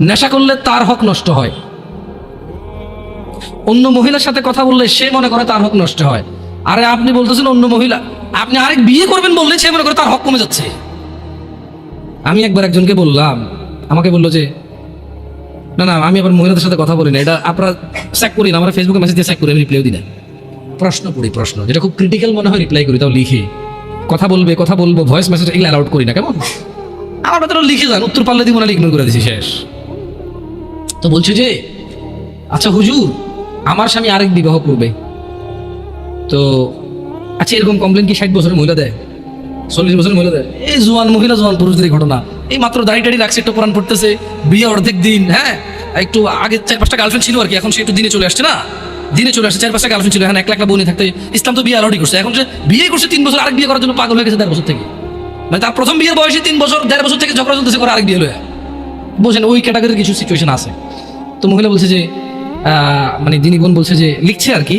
নেশা করলে তার হক নষ্ট হয়। অন্য মহিলার সাথে কথা বললে সে মনে করে তার হক নষ্ট হয়। আরে আপনি বলতেছেন অন্য মহিলা, আপনি আরেক বিয়ে করবেন বললে সে মনে করে তার হক কমে যাচ্ছে। আমি একবার একজনকে বললাম, আমাকে বলল যে, না না, আমি আবার মহিলাদের সাথে কথা বলি না, এটা আপনারা চেক করি না আমরা ফেসবুকে মেসেজ দিয়ে চেক করি, আমি রিপ্লাইও দিই না। প্রশ্ন করি, প্রশ্ন, যেটা খুব ক্রিটিক্যাল মনে হয় রিপ্লাই করি, তাও লিখি। কথা বলবে, কথা বলব ভয়েস মেসেজ এগুলো অ্যালাউড করি না, কেমন? আমার কথা লিখে যান, উত্তর পাল্লে দিব না ইগনোর করে দিছি, শেষ। তো বলছে যে আচ্ছা হুজুর, আমার স্বামী আরেক বিবাহ করবে। তো আচ্ছা এরকম কমপ্লেন কি ষাট বছরের মহিলা দেয় চল্লিশ বছরের মহিলা দেয় এই জোয়ান, মহিলা জোয়ান পুরুষদের ঘটনা। এই মাত্র দাড়ি টাড়ি রাখছে একটু কোরআন পড়তেছে, বিয়ে অর্ধেক দিন হ্যাঁ? একটু আগে চার পাঁচটা গার্লফ্রেন্ড ছিল আর কি, এখন সে একটু দিনে চলে আসছে না? দিনে চলে আসছে, চার পাঁচটা গার্লফ্রেন্ড ছিল এখন এক লাখ বোনে থাকতে। ইসলাম তো বিয়ে আলাউডি করছে। এখন যে বিয়ে করছে তিন বছর, আরেক বিয়ে করার জন্য পাগল হয়ে গেছে দেড় বছর থেকে। মানে তার প্রথম বিয়ের বয়সে তিন বছর, দেড় বছর থেকে ঝগড়া চলতেছে করে আরেক বিয়ে লয়ে। বোঝেন, ওই ক্যাটাগরির কিছু সিচুয়েশন আছে। তো মহিলা বলছে যে মানে দিনী বোন বলছে যে, লিখছে আর কি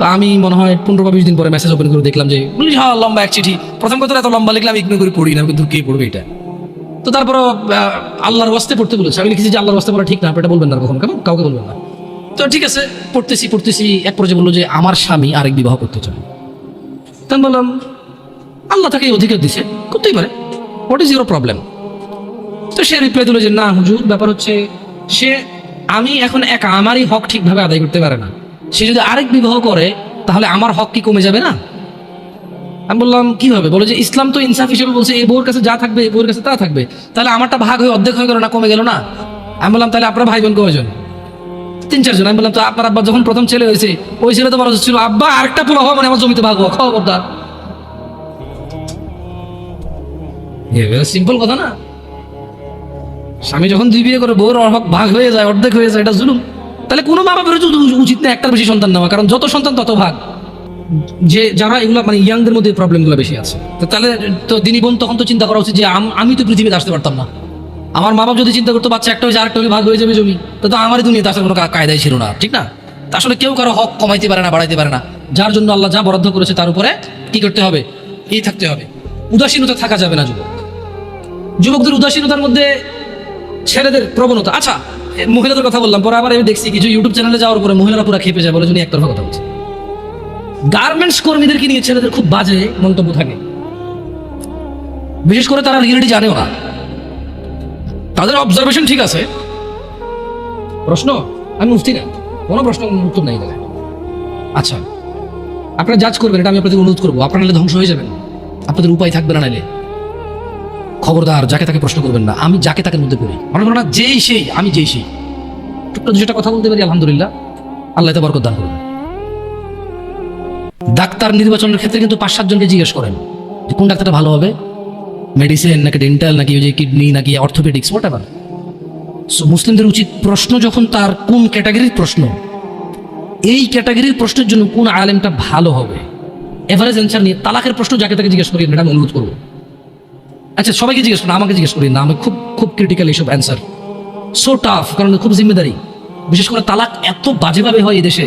তো আমি মনে হয় পনেরো বা বিশ দিন পরে মেসেজ ওপেন করে দেখলাম যে, বলি হ্যাঁ লম্বা এক চিঠি। প্রথম কথা এত লম্বা লিখলাম ইগনোর করে পড়ি না, কিন্তু কে পড়বে এটা? তো তারপর আল্লাহর ওয়াস্তে পড়তে বলেছে। আমি লিখেছি যে, আল্লাহর ওয়াস্তে পড়া ঠিক না এটা বলবেন না কখন, কেমন? কাউকে বলবেন না। তো ঠিক আছে, পড়তেছি পড়তেছি, এক পর্যায়ে বলল যে, আমার স্বামী আরেক বিবাহ করতে চায়। তা আমি বললাম, আল্লাহ তাকে অধিকার দিছে, করতেই পারে। হোয়াট ইজ ইউর প্রবলেম তো সে রিপ্লাই দিল যে, না, হুজুর, ব্যাপার হচ্ছে, সে, আমি এখন একা, আমারই হক ঠিকভাবে আদায় করতে পারে না। সে যদি আরেক বিবাহ করে, তাহলে আমার হক কি কমে যাবে না? আমি বললাম, কি হবে? বলে যে, ইসলাম তো ইনসাফ হিসেবে বলছে এই বউর কাছে যা থাকবে এই বউর কাছে তা থাকবে। তাহলে আমারটা ভাগ হয়ে অর্ধেক হয়ে গেল না, কমে গেল না? আমি বললাম, তাহলে আপনার ভাই বোন কয়জন? তিন, চারজন। আমি বললাম, তো আপনার আব্বা যখন প্রথম ছেলে হয়েছে, ওই ছেলে তো বড় ছিল। আব্বা, আরেকটা পোলা হওয়া মানে আমার জমিতে ভাগ হওয়া, খবরদার। সিম্পল কথা না। স্বামী যখন দুই বিয়ে করে, বউর হক ভাগ হয়ে যায়, অর্ধেক হয়ে যায়, এটা জুলুম। তাহলে কোনো মা বাপের উচিত- না একটার বেশি সন্তান নেওয়া, কারণ যত সন্তান তত ভাগ। যে যারা এগুলো মানে ইয়াংদের মধ্যে প্রবলেমগুলো বেশি আছে। তাহলে তো দিনী বোন তখন তো চিন্তা করা উচিত যে আমি তো পৃথিবীতে আসতে পারতাম না। আমার মা বাপ যদি চিন্তা করতো, বাচ্চা একটা হয়েছে, আরেকটা হলে ভাগ হয়ে যাবে জমি। তো আমারই দুনিয়াতে আসার কোনো কায়দাই ছিল না, ঠিক না? আসলে কেউ কারও হক কমাইতে পারে না, বাড়াইতে পারে না। যার জন্য আল্লাহ যা বরাদ্দ করেছে তার উপরে কি করতে হবে? এই থাকতে হবে। উদাসীনতা থাকা যাবে না যুবক। যুবকদের উদাসীনতার মধ্যে ছেলেদের প্রবণতা। আচ্ছা মহিলাদের কথা বললাম, পরে আবার আমি দেখছি কিছু ইউটিউব চ্যানেলে যাওয়ার পরে মহিলারা পুরো খেপে যায়, বলে জন্য একতরফা কথা বলছে। গার্মেন্টস কর্মীদেরকে নিয়ে ছেলেদের খুব বাজে মন্তব্য থাকে। বিশেষ করে তারা রিয়েলিটি জানেও না। তাদের অবজারভেশন ঠিক আছে। প্রশ্ন? আমি মুফতি না। কোনো প্রশ্ন উত্তর নাই দাদা আচ্ছা আপনারা জাজ করবেন, এটা আমি আপনাদের অনুরোধ করব। আপনারা ধ্বংস হয়ে যাবেন। আপনাদের উপায় থাকবে না নাইলে খবরদার, যাকে তাকে প্রশ্ন করবেন না। আমি যাকে তাকে মধ্যে পড়ি। মনে করো না, যেই সেই, আমি যেই সেই। টুকটা যেটা কথা বলতে পারি, আলহামদুলিল্লাহ। আল্লাহ এতে বরকত দান করবেন ডাক্তার নির্বাচনের ক্ষেত্রে কিন্তু পাঁচ সাতজনকে জিজ্ঞেস করেন যে কোন ডাক্তারটা ভালো হবে? মেডিসিন নাকি ডেন্টাল নাকি ওই যে কিডনি নাকি অর্থোপেডিক্স হোয়াট এভার সো মুসলিমদের উচিত প্রশ্ন যখন তার কোন ক্যাটাগরির প্রশ্ন, এই ক্যাটাগরির প্রশ্নের জন্য কোন আলেমটা ভালো হবে। এভারেজ অ্যান্সার নিয়ে তালাকের প্রশ্ন যাকে তাকে জিজ্ঞেস করি আমি অনুরোধ করব। আচ্ছা সবাইকে জিজ্ঞেস করেন, আমাকে জিজ্ঞেস করি না আমি খুব খুব ক্রিটিক্যাল এইসব অ্যান্সার সো টাফ কারণ খুব জিম্মেদারি। বিশেষ করে তালাক এত বাজেভাবে হয় এদেশে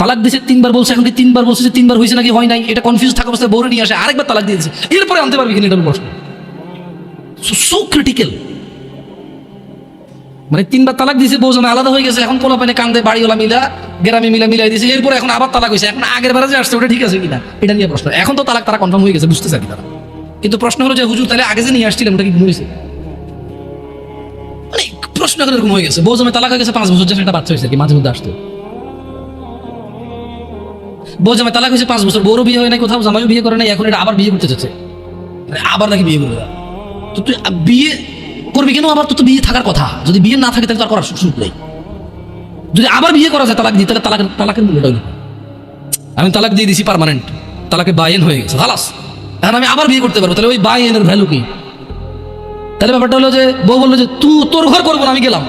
তালাক দিছে, তিনবার বলছে, এখন তিনবার বলছে যে তিনবার হয়েছে নাকি? হয় নাই। এটা কনফিউজ থাকা অবস্থায় বউরে নিয়ে আসে, আরেকবার তালাক দিয়েছে এরপরে আনতে পারবি কিনা এটার প্রশ্ন। সো ক্রিটিক্যাল মানে তিনবার তালাক দিয়েছে বউ জামাই আলাদা হয়ে গেছে, এখন পোলা পানে কান্দে, বাড়িওয়ালা মিলা, গ্রামে মিলা মিলাই দিয়েছে এরপরে এখন আবার তালাক হয়েছে, এখন আগের বারে যে আসছে, ওটা ঠিক আছে কিনা? এটা নিয়ে প্রশ্ন। এখন তো তালাক তারা কনফার্ম হয়ে গেছে বুঝতে চাই তারা? কিন্তু প্রশ্ন হলো যে, হুজুর, তাহলে আগে যে নিয়ে আসছিলাম ওটা কি ঘুমিয়েছে মানে প্রশ্ন এখন এরকম হয়ে গেছে। বউ জামাই তালাক হয়ে গেছে পাঁচ বছর যাচ্ছে একটা বাচ্চা হয়েছে কি, মাঝে মধ্যে আসতো। বউ জামাই তালাক হয়েছে পাঁচ বছর, বউরও বিয়ে হয় নাই, কোথাও জামাইও বিয়ে করে নাই, এখন এটা আবার বিয়ে করতে চাচ্ছে মানে আবার নাকি বিয়ে করবে তো তুই বিয়ে করবি কেন? আবার তো তো বিয়ে থাকার কথা। যদি বিয়ে না থাকে, তাহলে তার করার সুযোগ নেই। যদি আবার বিয়ে করা যায়, তালাক দিয়ে, তাহলে তালাকের তালাকের মূল্যটা আমি তালাক দিয়ে দিছি পার্মানেন্ট তালাকে বায়েন হয়ে গেছে। খালাস। এখন আমি আবার বিয়ে করতে পারব। তাহলে ওই বাই এনের ভ্যালু কি? তাহলে ব্যাপারটা হলো যে, বউ বলল যে তুই তোর ঘর করব না, আমি গেলাম।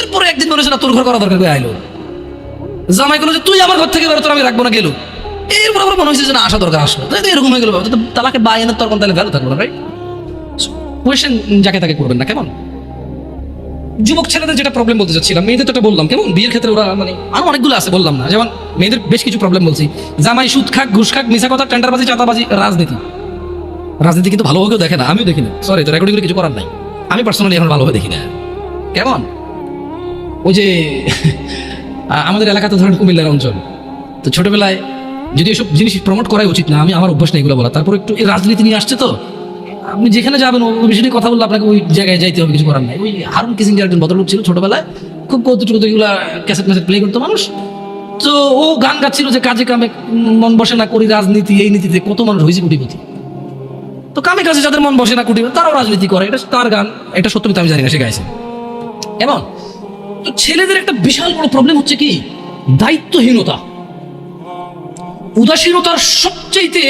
এরপরে একদিন বলেছে না, তোর ঘর করা দরকার আইলো জামাই করল যে, তুই আমার ঘর থেকে বেরো, তোর আমি রাখব না, গেলো। এরপর আবার মনে হয়েছে যে, না, আসা দরকার আসলো তাই তো এরকম হয়ে গেলো। তালাকে বাই তালাকে তর্কন তাহলে ভ্যালু থাকব না রাইট কোয়েশ্চেন যাকে তাকে করবেন না, কেমন? যুবক ছেলেদের যেটা প্রবলেম বলতে চাচ্ছিলাম, মেয়েদের তো এটা বললাম, কেমন? বিয়ের ক্ষেত্রে ওরা মানে আরও অনেকগুলো আছে, বললাম না। যেমন মেয়েদের বেশ কিছু প্রবলেম বলছি। জামাই সুদ খাক, ঘুষ খাক মিশা কথা, টেন্ডারবাজি, চাঁদাবাজি, রাজনীতি। রাজনীতি কিন্তু ভালোভাবে কেউ দেখে না, আমিও দেখি না। সরি তো রেকর্ডিং কিছু করার নাই। আমি পার্সোনালি এখন ভালোভাবে দেখি না। কেমন? ওই যে আমাদের এলাকাতে ধরেন কুমিল্লার অঞ্চল। তো ছোটবেলায় যদি এসব জিনিস প্রমোট করাই উচিত না, আমি আমার অভ্যাস নেই এগুলো বলা তারপর একটু এই রাজনীতি নিয়ে আসছে তো আপনি যেখানে যাবেন ওই বিষয় নিয়ে কথা বললে আপনাকে ওই জায়গায় যাইতে হবে, কিছু করার নাই। ওই হারুন কিসিংয়ের একজন ভদ্রলোক ছিল ছোটবেলায়, খুব কৌতুক কৌতুকগুলা ক্যাসেট ম্যাসেট প্লে করতো মানুষ। তো ও গান গাচ্ছিল যে কাজে কামে মন বসে না করি রাজনীতি, এই নীতিতে কত মানুষ হয়েছে কোটিপতি। তো কামে কাজে যাদের মন বসে না কুটি তারাও রাজনীতি করে, এটা তার গান, এটা সত্য আমি জানি না, সে গাইছে। এমন তো ছেলেদের একটা বিশাল বড় প্রবলেম হচ্ছে কি? দায়িত্বহীনতা। উদাসীনতার সবচাইতে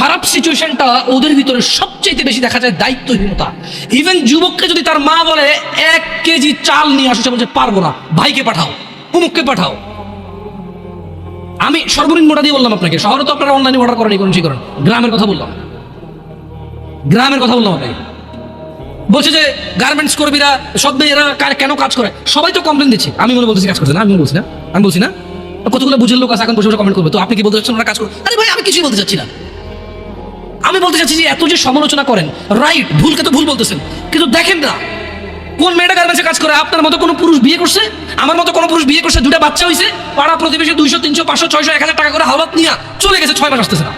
খারাপ সিচুয়েশনটা ওদের ভিতরে সবচাইতে বেশি দেখা যায় দায়িত্বহীনতা। ইভেন যুবককে যদি তার মা বলে, এক কেজি চাল নিয়ে আসছে বলছে, পারব না। ভাইকে পাঠাও, অমুককে পাঠাও। আমি সর্বনিম্ন মোটা দিয়ে বললাম আপনাকে, শহরে তো আপনারা অনলাইনে অর্ডার করেন, এই করেন গ্রামের কথা বললাম। গ্রামের কথা বললাম আপনাকে। বলছে যে গার্মেন্টস কর্মীরা, সব কার- কেন কাজ করে? সবাই তো কমপ্লেন দিচ্ছে। আমি মনে বলতেছি, কাজ করছে না, আমি বলছি না, আমি বলছি না। কতগুলো বুঝের লোক আছে, এখন বসে বসে কমেন্ট করবে। তো আপনি কি বলতে চাচ্ছেন ওরা কাজ করে আরে ভাই, আমি কিছুই বলতে চাচ্ছি না। আমি বলতে চাচ্ছি যে এত যে সমালোচনা করেন রাইট ভুলকে তো ভুল বলতেছেন। কিন্তু দেখেন না, কোন মেয়েটা গার্মেন্টসে কাজ করে, আপনার মতো কোনো পুরুষ বিয়ে করছে? আমার মতো কোনো পুরুষ বিয়ে করছে দুটা বাচ্চা হয়েছে পাড়া প্রতিবেশী দুইশো, তিনশো, পাঁচশো, ছয়শো, এক হাজার টাকা করে হাওলাত নিয়ে চলে গেছে, ছয় মাস আসতেছে না।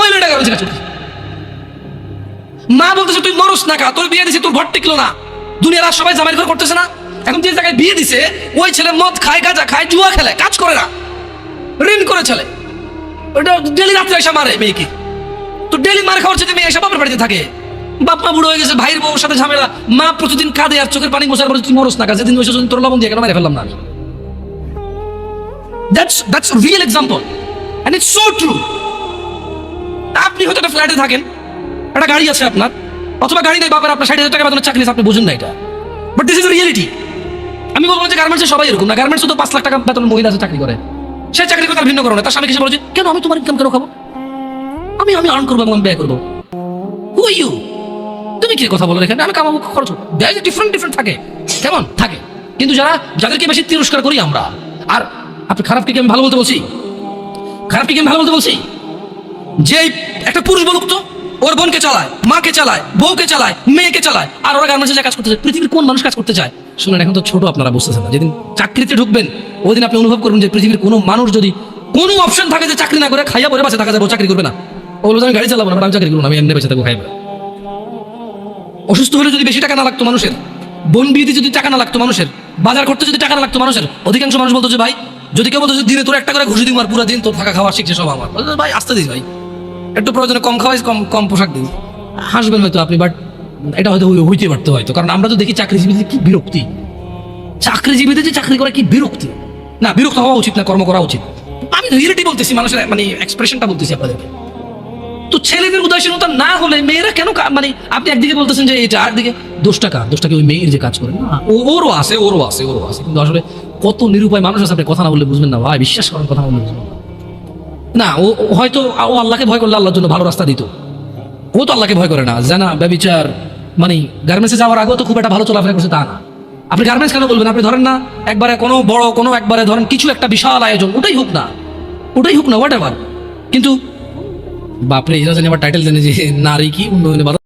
ওই মেয়েটা গার্মেন্টসে কাজ মা বলতেছে, তুই মরস না কা তোর বিয়ে দিছে, তোর ঘর টিকলো না। দুনিয়ার আর সবাই জামাই ঘর করতেছে না। এখন যে জায়গায় বিয়ে দিছে, ওই ছেলে মদ খায়, গাঁজা খায়, জুয়া খেলে, কাজ করে না। ঋণ করে ছেলে। ওটা ডেলি রাত্রে এসে মারে মেয়েকে। তো ডেলি মার খাওয়ার সাথে মেয়ে এসে বাপের বাড়িতে থাকে। বাপ মা বুড়ো হয়ে গেছে, ভাইয়ের বউর সাথে ঝামেলা। মা প্রতিদিন কাঁদে আর চোখের পানি মোছার পরে তুই মরস না যেদিন বসে তোর লবণ দিয়ে কেন মেরে ফেললাম না that's that's real example and it's so true আপনি হয়তো একটা ফ্ল্যাটে থাকেন, একটা গাড়ি আছে আপনার, অথবা গাড়ি নেই, বাপের আপনার ষাট হাজার টাকা বেতনের চাকরি আপনি বুঝেন না এটা। বাট দিস ইজ রিয়েলিটি আমি বলব যে গার্মেন্টসে সবাই এরকম না গার্মেন্টসে তো পাঁচ লাখ টাকা বেতন মহিলা আছে চাকরি করে। সে চাকরি করে তার ভিন্ন করো না, তার স্বামী কিছু বলেছে কেন আমি তোমার ইনকাম কেন খাব? আমি আমি আর্ন করব এবং ব্যয় করব। ইউ তুমি কি কথা বলো এখানে? আমি কামাবো, খরচ ব্যয় ডিফারেন্ট ডিফারেন্ট থাকে। কেমন? থাকে। কিন্তু যারা, যাদেরকে বেশি তিরস্কার করি আমরা, আর আপনি খারাপকে কি আমি ভালো বলতে বলছি? খারাপকে কি আমি ভালো বলতে বলছি? যে একটা পুরুষ বলুক তো, ওর বোনকে চালায়, মাকে চালায়, বউকে চালায়, মেয়েকে চালায়, আর ওরা গার্মেন্টসে কাজ করতে চায় পৃথিবীর কোন মানুষ কাজ করতে চায়? শুনুন, এখন তো ছোট আপনারা বুঝতেছেন না। যেদিন চাকরিতে ঢুকবেন, ওই দিন আপনি অনুভব করবেন যে পৃথিবীর কোনো মানুষ যদি কোনো অপশন থাকে যে চাকরি না করে, খাইয়া পরে বাসে থাকা যাবে চাকরি করবে না। বলবে আমি গাড়ি চালাবো না আমি চাকরি করব আমি এমনি বেঁচে থাকব অসুস্থ হলে যদি বেশি টাকা না লাগতো মানুষের, বোন বিয়েতে যদি টাকা না লাগতো মানুষের, বাজার করতে যদি টাকা না লাগতো মানুষের, অধিকাংশ মানুষ বলতো যে, ভাই, যদি কেউ বলতো দিনে তোর একটা করে ঘুষি দিন আর পুরো দিন তোর থাকা খাওয়া শিখছে সব আমার। ভাই, আসতে দিস, ভাই। একটু প্রয়োজনে কম খাওয়াই কম কম পোশাক দিন হাসবেন হয়তো আপনি, বাট এটা হয়তো হই- হইতে পারতো হয়তো, কারণ আমরা তো দেখি চাকরিজীবীদের কি বিরক্তি। চাকরিজীবীদের যে চাকরি করা কি বিরক্তি? না, বিরক্ত হওয়া উচিত না, কর্ম করা উচিত। আমি রিয়েলিটি বলতেছি, মানুষের মানে এক্সপ্রেশনটা বলতেছি আপনাদেরকে। তো ছেলেদের উদাসীনতা না হলে মেয়েরা কেন মানে আপনি একদিকে বলতেছেন যে এটা আর দিকে দোষটা কার? দোষটাকে ওই মেয়ের যে কাজ করে? না ওরও আছে ওরও আছে ওরও আছে। কিন্তু আসলে কত নিরুপায় মানুষ আছে, আপনি কথা না বললে বুঝবেন না। ভাই, বিশ্বাস করেন, কথা বললে বুঝবেন না। ও হয়তো ও আল্লাহকে ভয় করলে আল্লাহর জন্য ভালো রাস্তা দিত। ও তো আল্লাহকে ভয় করে না। জানা, ব্যবিচার মানে গার্মেন্টসে যাওয়ার আগেও তো খুব একটা ভালো চলাফেরা করছে তা না। আপনি গার্মেন্টস কেন বলবেন? আপনি ধরেন না, একবারে কোনো বড়, কোনো একবারে ধরেন কিছু একটা বিশাল আয়োজন, ওটাই হোক না। ওটাই হোক না হোয়াট এভার কিন্তু বাপরে এরা জানি আবার টাইটেল জানি যে নারী কি উন্নয়নে